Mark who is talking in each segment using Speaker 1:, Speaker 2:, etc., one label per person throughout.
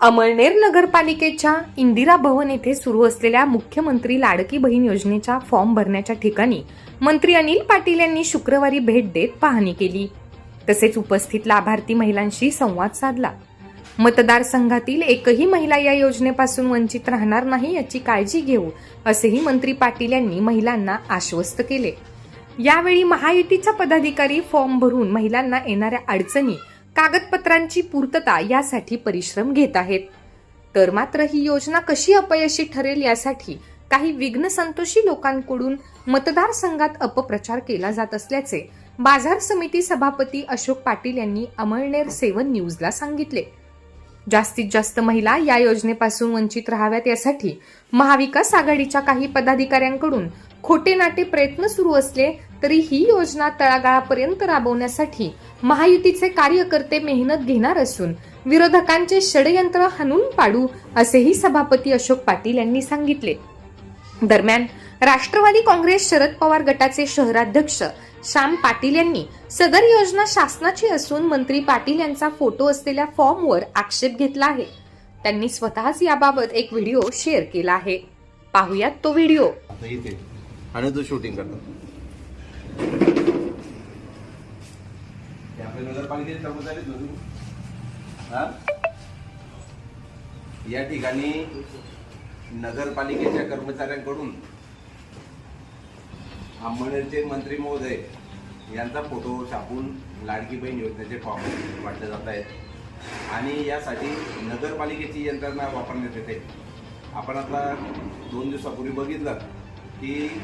Speaker 1: अमळनेर नगरपालिकेच्या इंदिरा भवन येथे सुरू असलेल्या मुख्यमंत्री लाडकी बहीण योजनेच्या फॉर्म भरण्याच्या ठिकाणी मंत्री अनिल पाटील यांनी शुक्रवारी भेट देत पाहणी केली. तसेच उपस्थित लाभार्थी महिलांशी संवाद साधला. मतदारसंघातील एकही महिला या योजनेपासून वंचित राहणार नाही याची काळजी घेऊ असेही मंत्री पाटील यांनी महिलांना आश्वस्त केले. यावेळी महायुतीचा पदाधिकारी फॉर्म भरून महिलांना येणाऱ्या अडचणी कागदपत्रांची पूर्तता यासाठी परिश्रम घेत आहेत. तर मात्र ही योजना कशी अपयशी ठरेल यासाठी काही विघ्न संतोषी लोकांकडून मतदारसंघात अपप्रचार केला जात असल्याचे बाजार समिती सभापती अशोक पाटील यांनी अमळनेर सेवन न्यूजला सांगितले. जास्तीत जास्त महिला या योजनेपासून वंचित राहाव्यात यासाठी महाविकास आघाडीच्या काही पदाधिकाऱ्यांकडून खोटे नाटे प्रयत्न सुरू असले तरी ही योजना तळागाळापर्यंत राबवण्यासाठी महायुतीचे कार्यकर्ते मेहनत घेणार असून विरोधकांचे षडयंत्र हाणून पाडू असेही सभापती अशोक पाटील यांनी सांगितले. दरम्यान राष्ट्रवादी काँग्रेस शरद पवार गटाचे शहराध्यक्ष श्याम पाटील यांनी सदर योजना शासनाची असून मंत्री पाटील यांचा फोटो असलेल्या फॉर्मवर आक्षेप घेतला आहे. त्यांनी स्वतःच याबाबत एक व्हिडिओ शेअर केला आहे. पाहुयात तो व्हिडिओ.
Speaker 2: आणि तो शूटिंग करतात. नगरपालिकेचे कर्मचारीच ना हा? या ठिकाणी नगरपालिकेच्या कर्मचाऱ्यांकडून अंबळनेरचे मंत्री महोदय यांचा फोटो छापून लाडकी बहीण योजनेचे फॉर्म वाटले जात आहेत. आणि यासाठी नगरपालिकेची यंत्रणा वापरण्यात येते. आपण आता दोन दिवसापूर्वी बघितलं की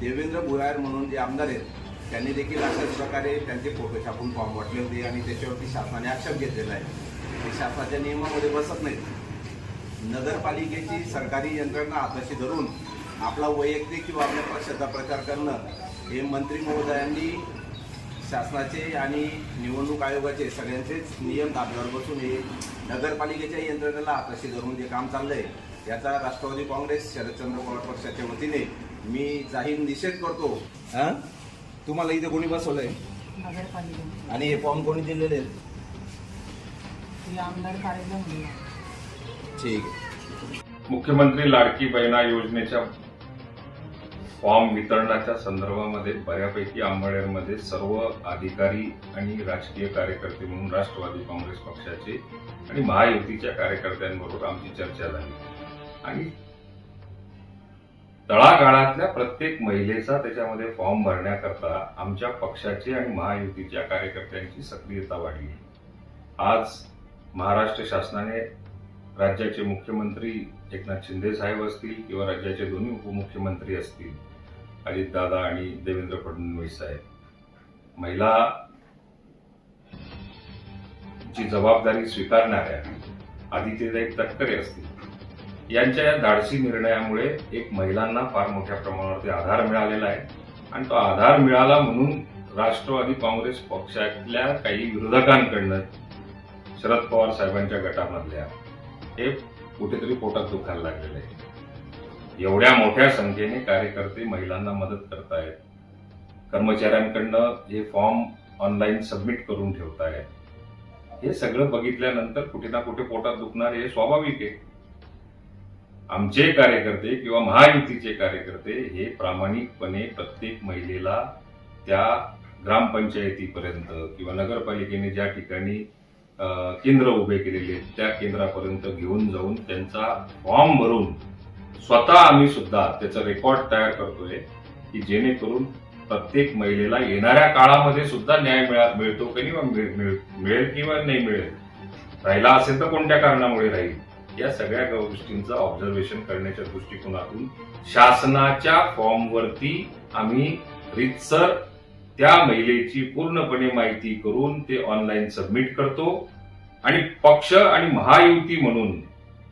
Speaker 2: देवेंद्र भुयार म्हणून जे आमदार आहेत त्यांनी देखील अशाच प्रकारे त्यांचे फोटो छापून फॉर्म वाटले होते आणि त्याच्यावरती शासनाने आक्षेप घेतलेला आहे. ते शासनाच्या नियमामध्ये बसत नाहीत. नगरपालिकेची सरकारी यंत्रणा हाताशी धरून आपला वैयक्तिक किंवा आपल्या पक्षाचा प्रचार करणं हे मंत्री महोदयांनी शासनाचे आणि निवडणूक आयोगाचे सगळ्यांचेच नियम धाब्यावर बसून हे नगरपालिकेच्या यंत्रणेला हाताशी धरून जे काम चाललं आहे याचा राष्ट्रवादी काँग्रेस शरदचंद्र पवार पक्षाच्या वतीने मी जाहीर निषेध करतो हा? तुम्हाला इथे कोणी बसवलंय?
Speaker 3: नगरपालिका
Speaker 2: आणि हे फॉर्म कोणी दिलेले आहेत?
Speaker 3: हे आमदार कार्यालय म्हणून.
Speaker 2: ठीक. आहे
Speaker 4: मुख्यमंत्री लाडकी बहिणा योजनेच्या फॉर्म वितरणाच्या संदर्भामध्ये बऱ्यापैकी अंबळनेरमध्ये सर्व अधिकारी आणि राजकीय कार्यकर्ते म्हणून राष्ट्रवादी काँग्रेस पक्षाचे आणि महायुतीच्या कार्यकर्त्यांबरोबर आमची चर्चा झाली. आणि तळागाळातल्या प्रत्येक महिलेचा त्याच्यामध्ये फॉर्म भरण्याकरता आमच्या पक्षाचे आणि महायुतीच्या कार्यकर्त्यांची सक्रियता वाढली. आज महाराष्ट्र शासनाने राज्याचे मुख्यमंत्री एकनाथ शिंदे साहेब असतील किंवा राज्याचे दोन्ही उपमुख्यमंत्री असतील अजितदादा आणि देवेंद्र फडणवीस साहेब महिला ची जबाबदारी स्वीकारणाऱ्या आदित्यताई तटकरे असतील यांच्या या धाडसी निर्णयामुळे एक महिलांना फार मोठ्या प्रमाणावरती आधार मिळालेला आहे. आणि तो आधार मिळाला म्हणून राष्ट्रवादी काँग्रेस पक्षातल्या काही विरोधकांकडनं शरद पवार साहेबांच्या गटामधल्या हे कुठेतरी पोटात दुखायला लागलेलं आहे. एवढ्या मोठ्या संख्येने कार्यकर्ते महिलांना मदत करतायत. कर्मचाऱ्यांकडनं हे फॉर्म ऑनलाईन सबमिट करून ठेवतायत. हे सगळं बघितल्यानंतर कुठे ना कुठे पोटात दुखणार हे स्वाभाविक आहे. आमचे कार्यकर्ते किंवा महायुतीचे कार्यकर्ते हे प्रामाणिकपणे प्रत्येक महिलेला त्या ग्रामपंचायतीपर्यंत किंवा नगरपालिकेने ज्या ठिकाणी केंद्र उभे केलेले आहेत, त्या केंद्रापर्यंत घेऊन जाऊन त्यांचा फॉर्म भरून स्वतः आम्ही सुद्धा त्याचं रेकॉर्ड तयार करतोय की जेणेकरून प्रत्येक महिलेला येणाऱ्या काळामध्ये सुद्धा न्याय मिळा मिळतो की किंवा मिळ- मिळ- मिळेल किंवा नाही मिळेल. राहिला असेल तर कोणत्या कारणामुळे राहील? या सगळ्या गोष्टींचं ऑब्झर्वेशन करण्याच्या दृष्टिकोनातून शासनाच्या फॉर्मवरती आम्ही रितसर त्या महिलेची पूर्णपणे माहिती करून ते ऑनलाईन सबमिट करतो. आणि पक्ष आणि महायुती म्हणून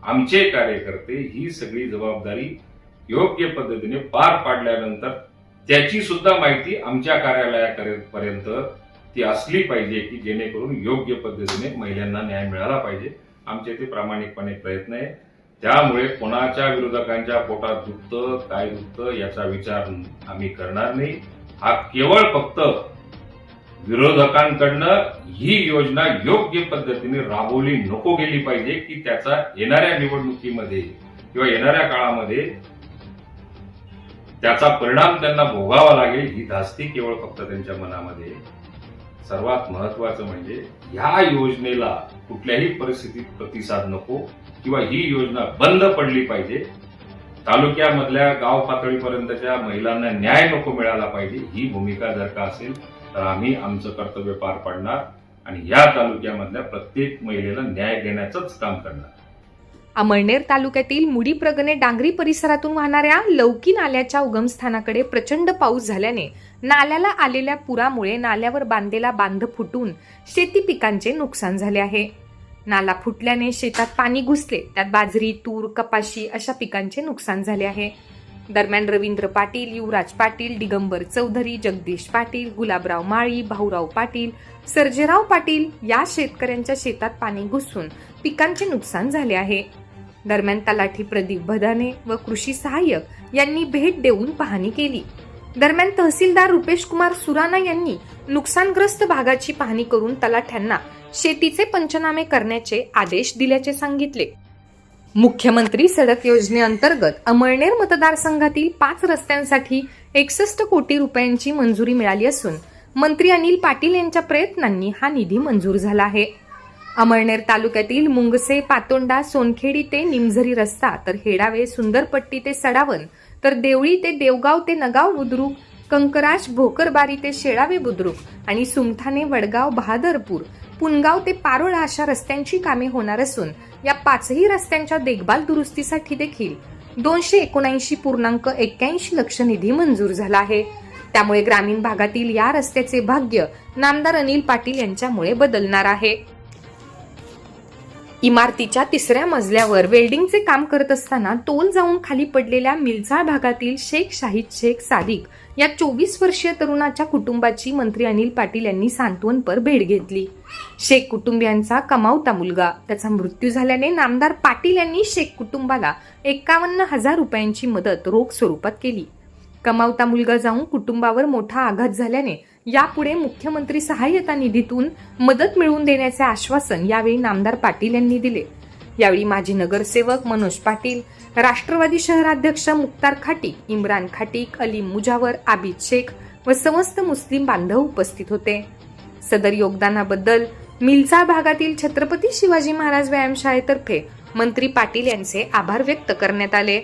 Speaker 4: आमचे कार्यकर्ते ही सगळी जबाबदारी योग्य पद्धतीने पार पाडल्यानंतर त्याची सुद्धा माहिती आमच्या कार्यालयापर्यंत ती असली पाहिजे की जेणेकरून योग्य पद्धतीने महिलांना न्याय मिळाला पाहिजे. आमचे ते प्रामाणिकपणे प्रयत्न आहे त्यामुळे कोणाच्या विरोधकांच्या पोटात दुखतं काय दुखतं याचा विचार आम्ही करणार नाही हा केवळ फक्त विरोधकांकडनं ही योजना योग्य पद्धतीने राबवली नको गेली पाहिजे की त्याचा येणाऱ्या निवडणुकीमध्ये किंवा येणाऱ्या काळामध्ये त्याचा परिणाम त्यांना भोगावा लागेल ही धास्ती केवळ फक्त त्यांच्या मनामध्ये आहे. सर्वात महत्वाचं म्हणजे ह्या योजनेला कुठल्याही परिस्थितीत प्रतिसाद नको किंवा ही योजना बंद पडली पाहिजे. तालुक्यामधल्या गाव पातळीपर्यंतच्या महिलांना न्याय नको मिळाला पाहिजे ही भूमिका जर का असेल तर आम्ही आमचं कर्तव्य पार पाडणार आणि या तालुक्यामधल्या प्रत्येक महिलेला न्याय देण्याचंच काम करणार.
Speaker 1: अमळनेर तालुक्यातील मुडी प्रगणे डांगरी परिसरातून वाहणाऱ्या लौकी नाल्याच्या उगमस्थानाकडे प्रचंड पाऊस झाल्याने नाल्याला आलेल्या पुरामुळे नाल्यावर बांधलेला बांध फुटून शेती पिकांचे नुकसान झाले आहे. नाला फुटल्याने शेतात पाणी घुसले त्यात बाजरी तूर कपाशी अशा पिकांचे नुकसान झाले आहे. दरम्यान रवींद्र पाटील युवराज पाटील दिगंबर चौधरी जगदीश पाटील गुलाबराव माळी भाऊराव पाटील सर्जेराव पाटील या शेतकऱ्यांच्या शेतात पाणी घुसून पिकांचे नुकसान झाले आहे. दरम्यान तलाठी प्रदीप भदाने व कृषी सहाय्यक यांनी भेट देऊन पाहणी केली. दरम्यान तहसीलदार रुपेश कुमार सुराना यांनी नुकसानग्रस्त भागाची पाहणी करून तलाठ्यांना शेतीचे पंचनामे करण्याचे आदेश दिल्याचे सांगितले. मुख्यमंत्री सडक योजनेअंतर्गत अमळनेर मतदारसंघातील पाच रस्त्यांसाठी एकसष्ट कोटी रुपयांची मंजुरी मिळाली असून मंत्री अनिल पाटील यांच्या प्रयत्नांनी हा निधी मंजूर झाला आहे. अमळनेर तालुक्यातील मुंगसे पातोंडा सोनखेडी ते निमझरी रस्ता तर हेडावे सुंदरपट्टी ते सडावन तर देवळी ते देवगाव ते नगाव बुद्रुक कंकराज भोकरबारी ते शेळावे बुद्रुक आणि सुमठाणे वडगाव बहादरपूर पुनगाव ते पारोळा अशा रस्त्यांची कामे होणार असून या पाचही रस्त्यांच्या देखभाल दुरुस्तीसाठी देखील दोनशे एकोणऐंशी पूर्णांक एक्क्याऐंशी लक्ष निधी मंजूर झाला आहे. त्यामुळे ग्रामीण भागातील या रस्त्याचे भाग्य नामदार अनिल पाटील यांच्यामुळे बदलणार आहे. इमारतीच्या तिसऱ्या मजल्यावर वेल्डिंगचे काम करत असताना तोल जाऊन खाली पडलेल्या मिलचाळ भागातील शेख शाहिद शेख सादिक या चोवीस वर्षीय तरुणाच्या कुटुंबाची मंत्री अनिल पाटील यांनी सांत्वनपर भेट घेतली. शेख कुटुंबियांचा कमावता मुलगा. त्याचा मृत्यू झाल्याने नामदार पाटील यांनी शेख कुटुंबाला एकावन्न हजार रुपयांची मदत रोख स्वरूपात केली. कमावता मुलगा जाऊन कुटुंबावर मोठा आघात झाल्याने यापुढे मुख्यमंत्री सहाय्यता निधीतून मदत मिळवून देण्याचे आश्वासन यावेळी नामदार पाटील यांनी दिले. यावेळी माजी नगरसेवक मनोज पाटील राष्ट्रवादी शहराध्यक्ष मुक्तार खाटीक इम्रान खाटीक अली मुजावर आबिद शेख व समस्त मुस्लिम बांधव उपस्थित होते. सदर योगदानाबद्दल मिलचा भागातील छत्रपती शिवाजी महाराज व्यायामशाळेतर्फे मंत्री पाटील यांचे आभार व्यक्त करण्यात आले.